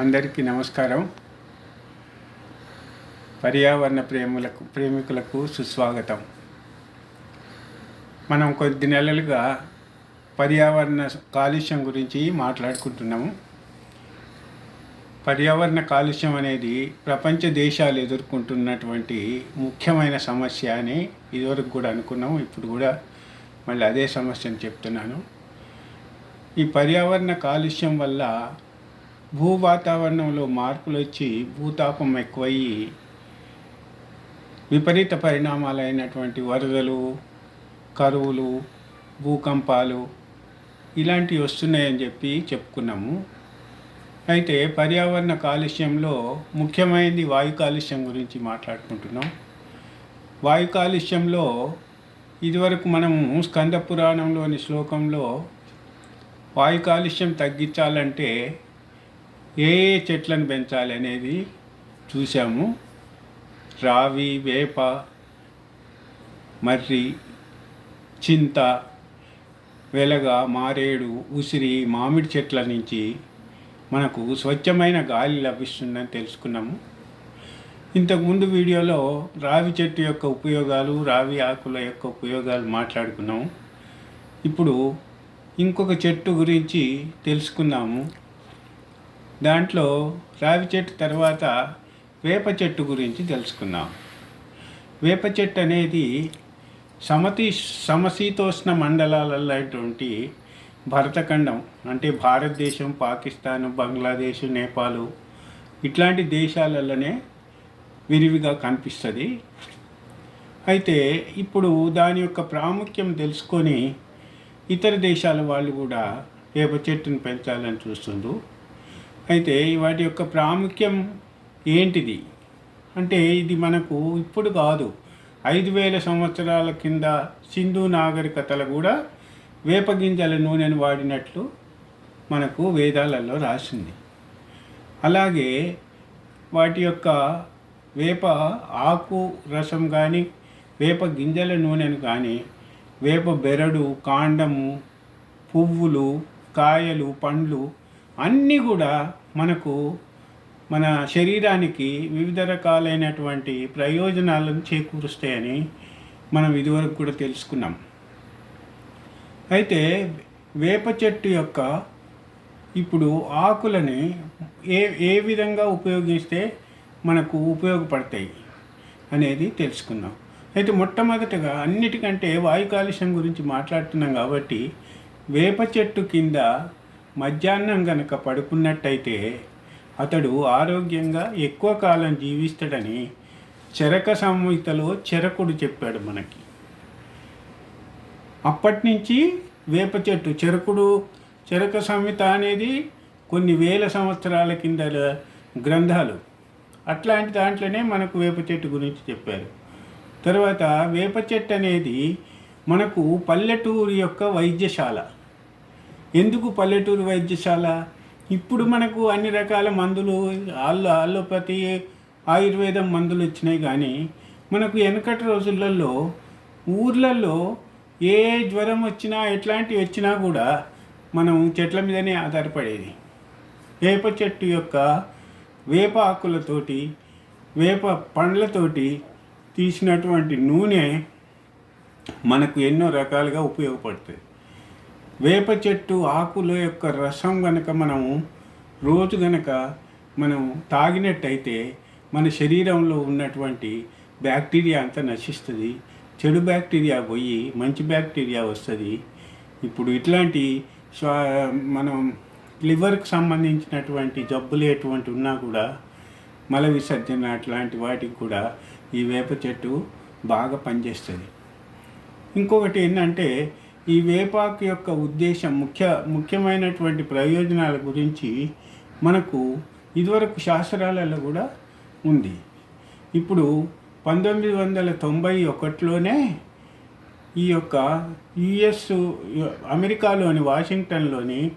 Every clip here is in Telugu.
అందరికీ నమస్కారం. పర్యావరణ ప్రేములకు ప్రేమికులకు సుస్వాగతం. మనం కొద్ది నెలలుగా పర్యావరణ కాలుష్యం గురించి మాట్లాడుకుంటున్నాము. పర్యావరణ కాలుష్యం అనేది ప్రపంచ దేశాలు ఎదుర్కొంటున్నటువంటి ముఖ్యమైన సమస్య అని ఇదివరకు కూడా అనుకున్నాము. ఇప్పుడు కూడా మళ్ళీ అదే సమస్యను చెప్తున్నాను. ఈ పర్యావరణ కాలుష్యం వల్ల భూ వాతావరణంలో మార్పులు వచ్చి భూతాపం ఎక్కువయ్యి విపరీత పరిణామాలైనటువంటి వరదలు కరువులు భూకంపాలు ఇలాంటివి వస్తున్నాయని చెప్పి చెప్పుకున్నాము. అయితే పర్యావరణ కాలుష్యంలో ముఖ్యమైనది వాయు కాలుష్యం గురించి మాట్లాడుకుంటున్నాం. వాయు కాలుష్యంలో ఇదివరకు మనము స్కంద పురాణంలోని శ్లోకంలో వాయు కాలుష్యం తగ్గించాలంటే ఏ ఏ చెట్లను పెంచాలి అనేది చూసాము రావి వేప మర్రి చింత వెలగ మారేడు ఉసిరి మామిడి చెట్ల నుంచి మనకు స్వచ్ఛమైన గాలి లభిస్తుందని తెలుసుకున్నాము. ఇంతకుముందు వీడియోలో రావి చెట్టు యొక్క ఉపయోగాలు రావి ఆకుల యొక్క ఉపయోగాలు మాట్లాడుకున్నాము. ఇప్పుడు ఇంకొక చెట్టు గురించి తెలుసుకున్నాము దాంట్లో రావి చెట్టు తర్వాత వేప చెట్టు గురించి తెలుసుకుందాం. వేప చెట్టు అనేది సమతి సమశీతోష్ణ మండలాలైనటువంటి భరతఖండం అంటే భారతదేశం పాకిస్తాన్ బంగ్లాదేశ్ నేపాల్ ఇట్లాంటి దేశాలలోనే విరివిగా కనిపిస్తుంది. అయితే ఇప్పుడు దాని యొక్క ప్రాముఖ్యం తెలుసుకొని ఇతర దేశాల వాళ్ళు కూడా వేప చెట్టును పెంచాలని చూస్తుండ్రు. అయితే వాటి యొక్క ప్రాముఖ్యం ఏంటిది? అంటే ఇది మనకు ఇప్పుడు కాదు. ఐదు వేల సంవత్సరాల కింద సింధు నాగరికతలు కూడా వేప గింజల నూనెను వాడినట్లు మనకు వేదాలలో రాసింది. అలాగే వాటి యొక్క వేప ఆకు రసం కానీ వేప గింజల నూనెను కానీ వేప బెరడు కాండము పువ్వులు కాయలు పండ్లు అన్నీ కూడా మనకు మన శరీరానికి వివిధ రకాలైనటువంటి ప్రయోజనాలను చేకూరుస్తాయని మనం ఇదివరకు కూడా తెలుసుకున్నాం. అయితే వేప చెట్టు యొక్క ఇప్పుడు ఆకులని ఏ ఏ విధంగా ఉపయోగిస్తే మనకు ఉపయోగపడతాయి అనేది తెలుసుకుందాం అయితే మొట్టమొదటగా అన్నిటికంటే వాయు కాలుష్యం గురించి మాట్లాడుతున్నాం కాబట్టి వేప చెట్టు కింద మధ్యాహ్నం గనక పడుకున్నట్టయితే అతడు ఆరోగ్యంగా ఎక్కువ కాలం జీవిస్తాడని చెరక సంహితలో చెరకుడు చెప్పాడు మనకి. అప్పటి నుంచి వేప చెట్టు చెరకుడు చెరక సంహిత అనేది కొన్ని వేల సంవత్సరాల కింద గ్రంథాలు. అట్లాంటి దాంట్లోనే మనకు వేప చెట్టు గురించి చెప్పారు. తర్వాత వేప చెట్టు అనేది మనకు పల్లెటూరు యొక్క వైద్యశాల. ఎందుకు పల్లెటూరు వైద్యశాల? ఇప్పుడు మనకు అన్ని రకాల మందులు ఆల్లో ఆలోపతి ఆయుర్వేదం మందులు వచ్చినాయి కానీ మనకు వెనకటి రోజులలో ఊర్లలో ఏ జ్వరం వచ్చినా ఎట్లాంటివి వచ్చినా కూడా మనం చెట్ల మీదనే ఆధారపడేది. వేప చెట్టు యొక్క వేప ఆకులతోటి వేప పండ్లతోటి తీసినటువంటి నూనె మనకు ఎన్నో రకాలుగా ఉపయోగపడుతుంది. వేప చెట్టు ఆకుల యొక్క రసం గనక మనము రోజు గనక మనం తాగినట్టయితే మన శరీరంలో ఉన్నటువంటి బ్యాక్టీరియా అంతా నశిస్తుంది. చెడు బ్యాక్టీరియా పోయి మంచి బ్యాక్టీరియా వస్తుంది. ఇప్పుడు ఇట్లాంటి మనం లివర్కి సంబంధించినటువంటి జబ్బులు ఎటువంటి ఉన్నా కూడా మల విసర్జన అట్లాంటి వాటికి కూడా ఈ వేప చెట్టు బాగా పనిచేస్తుంది. ఇంకొకటి ఏంటంటే ఈ వేపాకు యొక్క ఉద్దేశం ముఖ్య ముఖ్యమైనటువంటి ప్రయోజనాల గురించి మనకు ఇదివరకు శాస్త్రాలలో కూడా ఉంది. ఇప్పుడు పంతొమ్మిది వందల తొంభై ఒకటిలోనే ఈ యొక్క యుఎస్ అమెరికాలోని వాషింగ్టన్లోని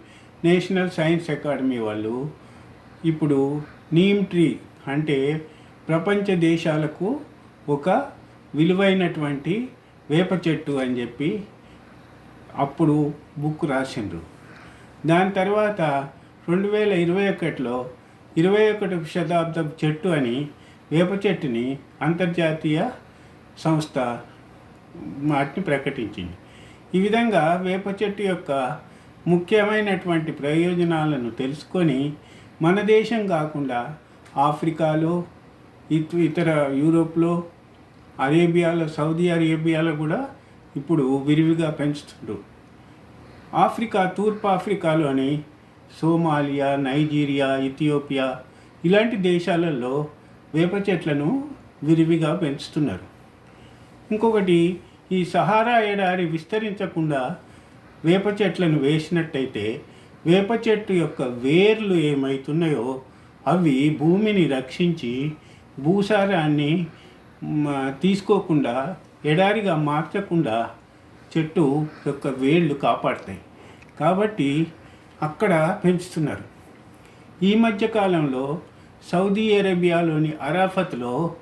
నేషనల్ సైన్స్ అకాడమీ వాళ్ళు ఇప్పుడు నీమ్ ట్రీ అంటే ప్రపంచ దేశాలకు ఒక విలువైనటువంటి వేప చెట్టు అని చెప్పి అప్పుడు బుక్ రాసిండ్రు. దాని తర్వాత రెండు వేల ఇరవై ఒకటిలో ఇరవై ఒకటి శతాబ్దం చెట్టు అని వేప చెట్టుని అంతర్జాతీయ సంస్థ వాటిని ప్రకటించింది. ఈ విధంగా వేప చెట్టు యొక్క ముఖ్యమైనటువంటి ప్రయోజనాలను తెలుసుకొని మన దేశం కాకుండా ఆఫ్రికాలో ఇతర యూరోప్లో అరేబియాలో సౌదీ అరేబియాలో కూడా ఇప్పుడు విరివిగా పెంచుతుండ్రు ఆఫ్రికా తూర్పు ఆఫ్రికాలోని సోమాలియా నైజీరియా ఇథియోపియా ఇలాంటి దేశాలలో వేప చెట్లను విరివిగా పెంచుతున్నారు. ఇంకొకటి ఈ సహారా ఎడారి విస్తరించకుండా వేప చెట్లను వేసినట్టయితే వేప చెట్టు యొక్క వేర్లు ఏమవుతున్నాయో అవి భూమిని రక్షించి భూసారాన్ని తీసుకోకుండా ఎడారిగా మార్చకుండా చెట్టు యొక్క వేళ్ళు కాపాడుతాయి. కాబట్టి అక్కడ పెంచుతున్నారు. ఈ మధ్య కాలంలో సౌదీ అరేబియాలోని అరాఫత్లో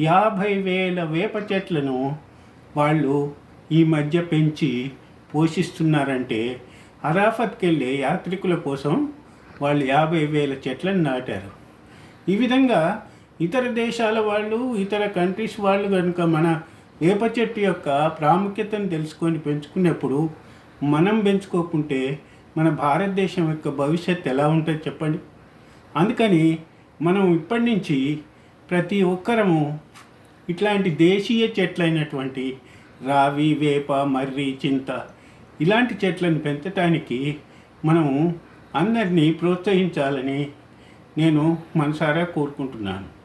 యాభై వేల వేప చెట్లను వాళ్ళు ఈ మధ్య పెంచి పోషిస్తున్నారంటే అరాఫత్కి వెళ్ళే యాత్రికుల కోసం వాళ్ళు యాభై వేల చెట్లను నాటారు. ఈ విధంగా ఇతర దేశాల వాళ్ళు ఇతర కంట్రీస్ వాళ్ళు కనుక మన వేప చెట్టు యొక్క ప్రాముఖ్యతను తెలుసుకొని పెంచుకునేప్పుడు మనం పెంచుకోకుంటే మన భారతదేశం యొక్క భవిష్యత్తు ఎలా ఉంటుంది చెప్పండి. అందుకని మనం ఇప్పటి నుంచి ప్రతి ఒక్కరము ఇట్లాంటి దేశీయ చెట్లైనటువంటి రావి వేప మర్రి చింత ఇలాంటి చెట్లను పెంచడానికి మనము అందరినీ ప్రోత్సహించాలని నేను మనసారా కోరుకుంటున్నాను.